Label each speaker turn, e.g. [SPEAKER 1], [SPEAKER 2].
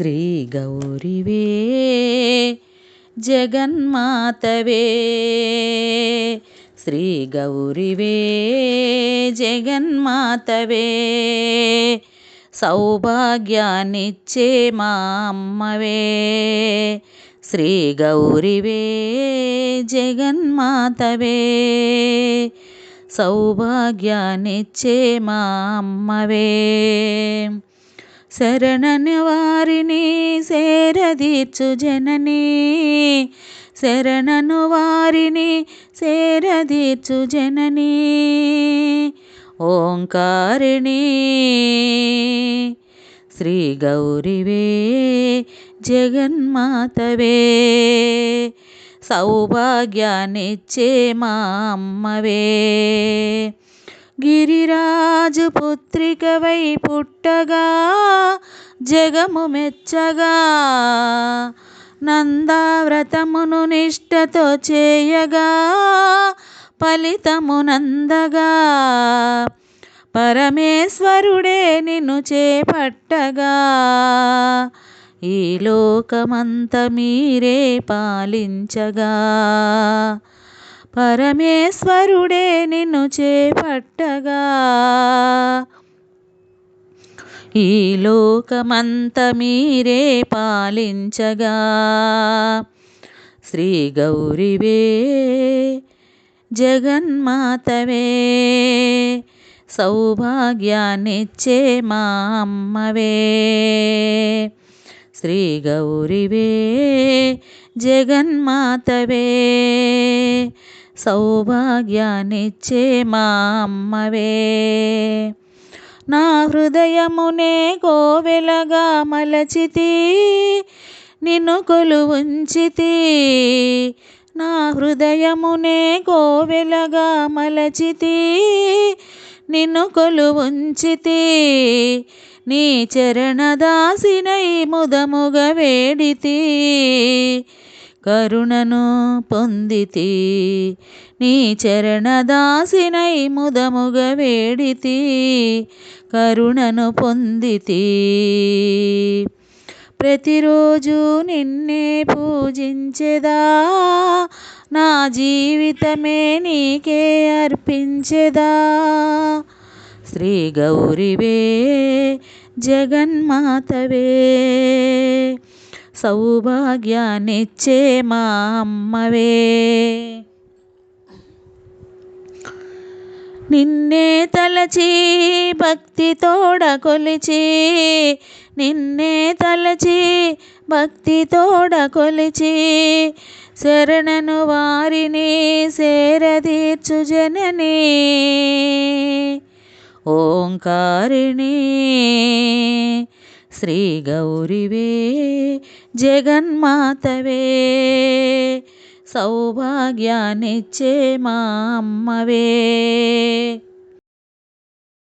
[SPEAKER 1] శ్రీ గౌరివే జగన్మాతవే. శ్రీ గౌరివే జగన్మాతవే. సౌభాగ్యాన్నిచ్చే మా అమ్మవే. శ్రీ గౌరివే జగన్మాతవే. సౌభాగ్యాన్నిచ్చే మా అమ్మవే. శరణని వారిని సేరదీర్చు జననీ. శరణను వారిని సేరదీర్చు జననీ. ఓంకారిణి శ్రీ గౌరివే జగన్మాతవే సౌభాగ్యాన్నిచ్చే మా అమ్మవే. గిరిరాజు పుత్రికవై పుట్టగా జగము మెచ్చగా నందావ్రతమును నిష్టతో చేయగా ఫలితము నందగా పరమేశ్వరుడే నిన్ను చేపట్టగా. ఈ లోకమంత మీరే పాలించగా. పరమేశ్వరుడే నిన్ను చేపట్టగా. ఈ లోకమంత మీరే పాలించగా. శ్రీ గౌరివే జగన్మాతవే సౌభాగ్యాన్నిచ్చే మా అమ్మవే. శ్రీ గౌరివే జగన్మాతవే సౌభాగ్యాన్నిచ్చే మా అమ్మవే. నా హృదయమునే కోవెలగా మలచితి నిన్ను కొలువుంచితి. నా హృదయమునే కోవెలగా మలచితి నిన్ను కొలువుంచితి. నీ చరణదాసినై ముదముగ వేడితి. కరుణను పొందితి. నీ చరణదాసినై ముదముగ వేడితి. కరుణను పొందితి. ప్రతిరోజు నిన్నే పూజించెదా. నా జీవితమే నీకే అర్పించెదా. శ్రీ గౌరివే జగన్మాతవే. సౌభాగ్యాన్నిచ్చే మా అమ్మవే. నిన్నే తలచి భక్తి తోడ కొలిచి నిన్నే తలచి భక్తి తోడ కొలిచి శరణను వారిని సేరదీర్చు జనని. ఓంకారిణి శ్రీ గౌరివే జగన్మాతవే సౌభాగ్యాన్నిచ్చే మా అమ్మవే